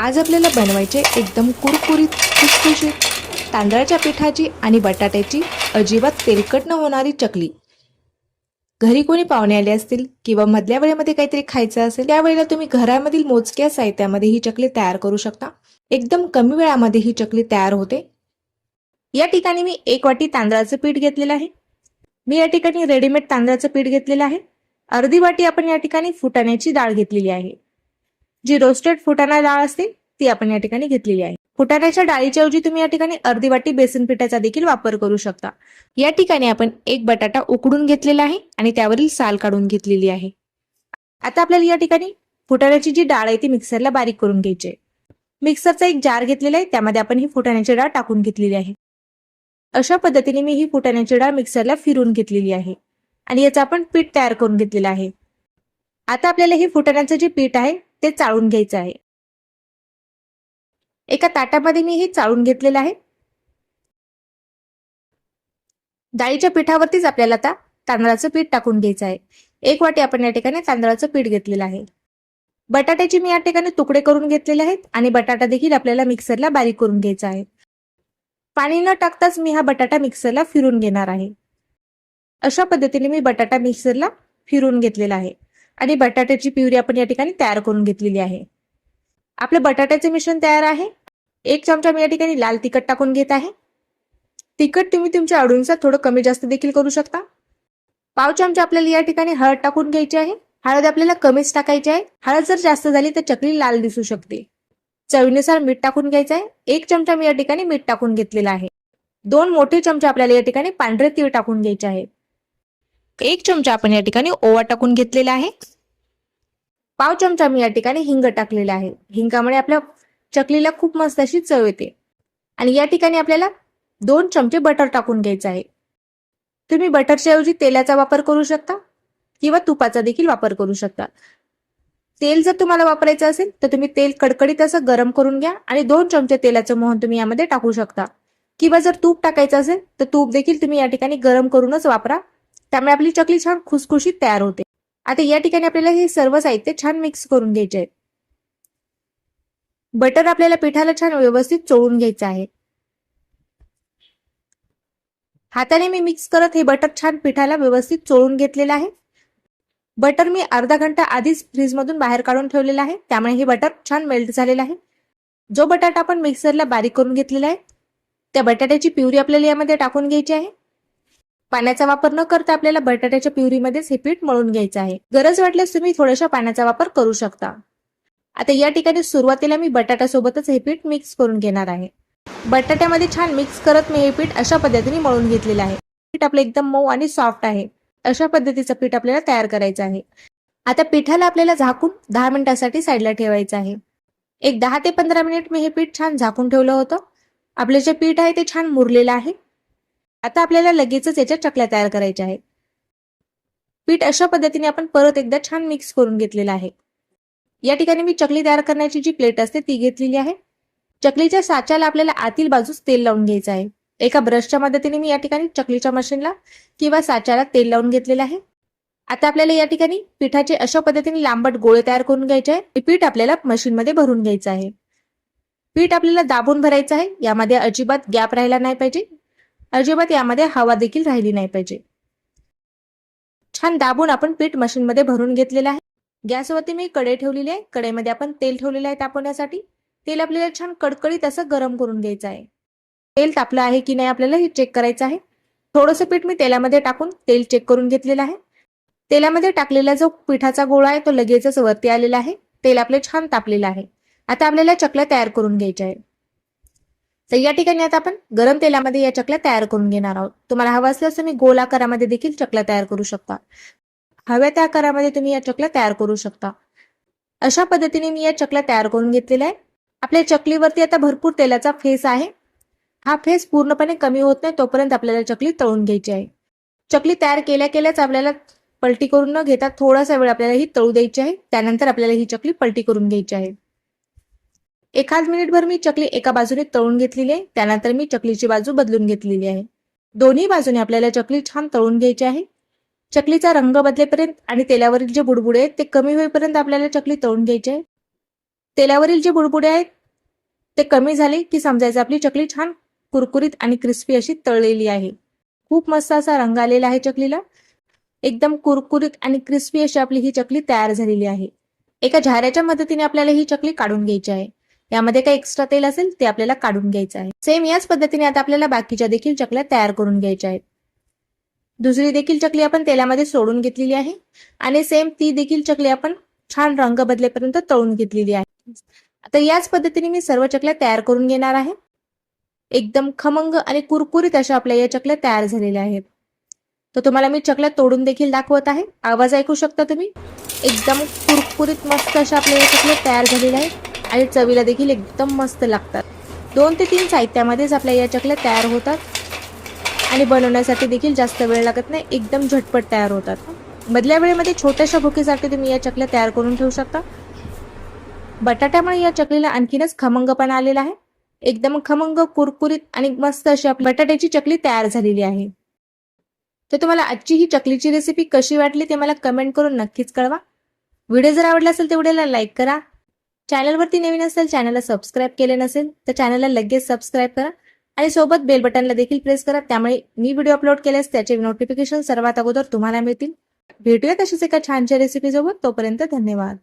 आज आपल्याला बनवायचे एकदम कुरकुरीत खुसखुशीत तांदळाच्या पिठाची आणि बटाट्याची अजिबात तेलकट न होणारी चकली. घरी कोणी पाहुणे आले असतील किंवा मधल्या वेळेमध्ये काहीतरी खायचं असेल त्यावेळेला तुम्ही घरामधील मोजक्या साहित्यामध्ये ही चकली तयार करू शकता. एकदम कमी वेळामध्ये ही चकली तयार होते. या ठिकाणी मी एक वाटी तांदळाचं पीठ घेतलेलं आहे. मी या ठिकाणी रेडीमेड तांदळाचं पीठ घेतलेलं आहे. अर्धी वाटी आपण या ठिकाणी फुटाण्याची डाळ घेतलेली आहे. जी रोस्टेड फुटाणा डाळ असते ती आपण या ठिकाणी घेतलेली आहे. फुटाण्याच्या डाळीच्या ऐवजी तुम्ही या ठिकाणी अर्धी वाटी बेसन पिठाचा देखील वापर करू शकता. या ठिकाणी आपण एक बटाटा उकडून घेतलेला आहे आणि त्यावरील साल काढून घेतलेली आहे. आता आपल्याला या ठिकाणी फुटाण्याची जी डाळ आहे ती मिक्सरला बारीक करून घ्यायची आहे. मिक्सरचा एक जार घेतलेला आहे त्यामध्ये आपण ही फुटाण्याची डाळ टाकून घेतलेली आहे. अशा पद्धतीने मी ही फुटाण्याची डाळ मिक्सरला फिरून घेतलेली आहे आणि याचं आपण पीठ तयार करून घेतलेलं आहे. आता आपल्याला हे फुटाण्याचं जे पीठ आहे ते चाळून घ्यायचं आहे. एका ताटामध्ये मी हे चाळून घेतलेलं आहे. डाळीच्या पिठावरतीच आपल्याला आता तांदळाचं पीठ टाकून घ्यायचं आहे. एक वाटी आपण या ठिकाणी तांदळाचं पीठ घेतलेलं आहे. बटाट्याचे मी या ठिकाणी तुकडे करून घेतलेले आहेत आणि बटाटा देखील आपल्याला मिक्सरला बारीक करून घ्यायचा आहे. पाणी न टाकताच मी हा बटाटा मिक्सरला फिरून घेणार आहे. अशा पद्धतीने मी बटाटा मिक्सरला फिरून घेतलेला आहे. आणि बटाट्याची प्युरी आपण या ठिकाणी तयार करून घेतलेली आहे. आपलं बटाट्याचे मिश्रण तयार आहे. एक चमचा मी या ठिकाणी लाल तिखट टाकून घेत आहे. तिखट तुम्ही तुमच्या आवडीनुसार थोडं कमी जास्त देखील करू शकता. पाव चमचा आपल्याला या ठिकाणी हळद टाकून घ्यायची आहे. हळद आपल्याला कमीच टाकायची आहे. हळद जर जास्त झाली तर चकली लाल दिसू शकते. चवीनुसार मीठ टाकून घ्यायचं आहे. एक चमचा मी या ठिकाणी मीठ टाकून घेतलेला आहे. दोन मोठे चमचे आपल्याला या ठिकाणी पांढरे तीळ टाकून घ्यायचे आहेत एक चमचा आपण या ठिकाणी ओवा टाकून घेतलेला आहे. पाव चमचा मी या ठिकाणी हिंग टाकलेला आहे. हिंगामुळे आपल्या चकलीला खूप मस्त अशी चव येते. आणि या ठिकाणी आपल्याला दोन चमचे बटर टाकून घ्यायचं आहे. तुम्ही बटरच्या ऐवजी तेलाचा वापर करू शकता किंवा तुपाचा देखील वापर करू शकता. तेल जर तुम्हाला वापरायचं असेल तर तुम्ही तेल कडकडीत असं गरम करून घ्या आणि दोन चमचे तेलाचं मोहन तुम्ही यामध्ये टाकू शकता. किंवा जर तूप टाकायचं असेल तर तूप देखील तुम्ही या ठिकाणी गरम करूनच वापरा. त्यामुळे आपली चकली छान खुसखुशीत तयार होते. आता या ठिकाणी आपल्याला हे सर्व साहित्य छान मिक्स करून घ्यायचे आहे. बटर आपल्याला पिठाला छान व्यवस्थित चोळून घ्यायचं आहे. हाताने मी मिक्स करत हे बटर छान पिठाला व्यवस्थित चोळून घेतलेलं आहे. बटर मी अर्धा घंटा आधीच फ्रीजमधून बाहेर काढून ठेवलेला आहे. त्यामुळे हे बटर छान मेल्ट झालेलं आहे. जो बटाटा आपण मिक्सरला बारीक करून घेतलेला आहे त्या बटाट्याची प्युरी आपल्याला यामध्ये टाकून घ्यायची आहे. पाण्याचा वापर न करता आपल्याला बटाट्याच्या प्युरीमध्येच हे पीठ मळून घ्यायचं आहे. गरज वाटल्यास तुम्ही थोड्याशा पाण्याचा वापर करू शकता. आता या ठिकाणी सुरुवातीला मी बटाट्यासोबतच हे पीठ मिक्स करून घेणार आहे. बटाट्यामध्ये छान मिक्स करत मी हे पीठ अशा पद्धतीने मळून घेतलेलं आहे. पीठ आपलं एकदम मऊ आणि सॉफ्ट आहे. अशा पद्धतीचं पीठ आपल्याला तयार करायचं आहे. आता पिठाला आपल्याला झाकून दहा मिनिटासाठी साईडला ठेवायचं आहे. एक दहा ते पंधरा मिनिट मी हे पीठ छान झाकून ठेवलं होतं. आपलं जे पीठ आहे ते छान मुरलेलं आहे. आता आपल्याला लगेचच याच्या चकल्या तयार करायच्या आहेत. पीठ अशा पद्धतीने आपण परत एकदा छान मिक्स करून घेतलेलं आहे. या ठिकाणी मी चकली तयार करण्याची जी प्लेट असते ती घेतलेली आहे. चकलीच्या साच्याला आपल्याला आतील बाजूस तेल लावून घ्यायचं आहे. एका ब्रशच्या मदतीने मी या ठिकाणी चकलीच्या मशीनला किंवा साच्याला तेल लावून घेतलेलं आहे. आता आपल्याला या ठिकाणी पिठाचे अशा पद्धतीने लांबट गोळे तयार करून घ्यायचे आहे. पीठ आपल्याला मशीनमध्ये भरून घ्यायचं आहे. पीठ आपल्याला दाबून भरायचं आहे. यामध्ये अजिबात गॅप राहिला नाही पाहिजे. अजिबात यामध्ये हवा देखील राहिली नाही पाहिजे. छान दाबून आपण पीठ मशीनमध्ये भरून घेतलेलं आहे. गॅसवरती मी कढई ठेवलेली आहे. कढईमध्ये आपण तेल ठेवलेलं आहे तापवण्यासाठी. तेल आपल्याला छान कडकडीत असं गरम करून घ्यायचं आहे. तेल तापलं आहे की नाही आपल्याला हे चेक करायचं आहे. थोडंसं पीठ मी तेलामध्ये टाकून तेल चेक करून घेतलेलं आहे. तेलामध्ये टाकलेला जो पिठाचा गोळा आहे तो लगेचच वरती आलेला आहे. तेल आपले छान तापलेलं आहे. आता आपल्याला चकल्या तयार करून घ्यायच्या आहे तर या ठिकाणी आता आपण गरम तेलामध्ये या चकल्या तयार करून घेणार आहोत. तुम्हाला हवं असल्यास तुम्ही गोल आकारामध्ये देखील चकल्या तयार करू शकता. हव्या त्या आकारामध्ये तुम्ही या चकल्या तयार करू शकता. अशा पद्धतीने मी या चकल्या तयार करून घेतलेल्या आहे आपल्या चकलीवरती आता भरपूर तेलाचा फेस आहे. हा फेस पूर्णपणे कमी होत नाही तोपर्यंत आपल्याला चकली तळून घ्यायची आहे. चकली तयार केल्या केल्याच आपल्याला पलटी करून न घेता थोडासा वेळ आपल्याला ही तळू द्यायची आहे. त्यानंतर आपल्याला ही चकली पलटी करून घ्यायची आहे. एखाद मिनिटभर मी चकली एका बाजूने तळून घेतलेली आहे. त्यानंतर मी चकलीची बाजू बदलून घेतलेली आहे. दोन्ही बाजूने आपल्याला चकली छान तळून घ्यायची आहे. चकलीचा रंग बदलेपर्यंत आणि तेलावरील जे बुडबुडे आहेत ते कमी होईपर्यंत आपल्याला चकली तळून घ्यायची आहे. तेलावरील जे बुडबुडे आहेत ते कमी झाले की समजायचं आपली चकली छान कुरकुरीत आणि क्रिस्पी अशी तळलेली आहे. खूप मस्त असा रंग आलेला आहे चकलीला. एकदम कुरकुरीत आणि क्रिस्पी अशी आपली ही चकली तयार झालेली आहे. एका झाऱ्याच्या मदतीने आपल्याला ही चकली काढून घ्यायची आहे. यामध्ये काही एक्स्ट्रा तेल असेल ते आपल्याला काढून घ्यायचं आहे. सेम याच पद्धतीने आता आपल्याला बाकीच्या देखील चकल्या तयार करून घ्यायच्या आहेत. दुसरी देखील चकली आपण तेलामध्ये सोडून घेतलेली आहे आणि सेम ती देखील चकली आपण छान रंग बदलेपर्यंत तळून घेतलेली आहे. आता याच पद्धतीने मी सर्व चकल्या तयार करून घेणार आहे. एकदम खमंग आणि कुरकुरीत अशा आपल्या या चकल्या तयार झालेल्या आहेत. तर तुम्हाला मी चकल्या तोडून देखील दाखवत आहे. आवाज ऐकू शकता तुम्ही? एकदम कुरकुरीत मस्त अशा आपल्या या चकल्या तयार झालेल्या आहेत. आणि चवीला देखील एकदम मस्त लागतात. दोन ते तीन साहित्यामध्येच आपल्या या चकल्या तयार होतात. आणि बनवण्यासाठी देखील जास्त वेळ लागत नाही एकदम झटपट तयार होतात. मधल्या वेळेमध्ये छोट्याशा भुकेसाठी तुम्ही या चकल्या तयार करून ठेवू शकता. बटाट्यामुळे या चकलीला आणखीनच खमंगपणा आलेला आहे. एकदम खमंग कुरकुरीत आणि मस्त अशी आपली बटाट्याची चकली तयार झालेली आहे. तर तुम्हाला आजची ही चकलीची रेसिपी कशी वाटली ते मला कमेंट करून नक्कीच कळवा. व्हिडिओ जर आवडला असेल तर व्हिडिओला लाईक करा. चॅनलवरती नवीन असेल चॅनलला सबस्क्राईब केले नसेल तर चॅनलला लगेच सबस्क्राईब करा. आणि सोबत बेल बटनला देखील प्रेस करा. त्यामुळे मी व्हिडिओ अपलोड केल्यास त्याचे नोटिफिकेशन सर्वात अगोदर तुम्हाला मिळतील. भेटूया तशीच एका छानशा रेसिपीसोबत तोपर्यंत धन्यवाद.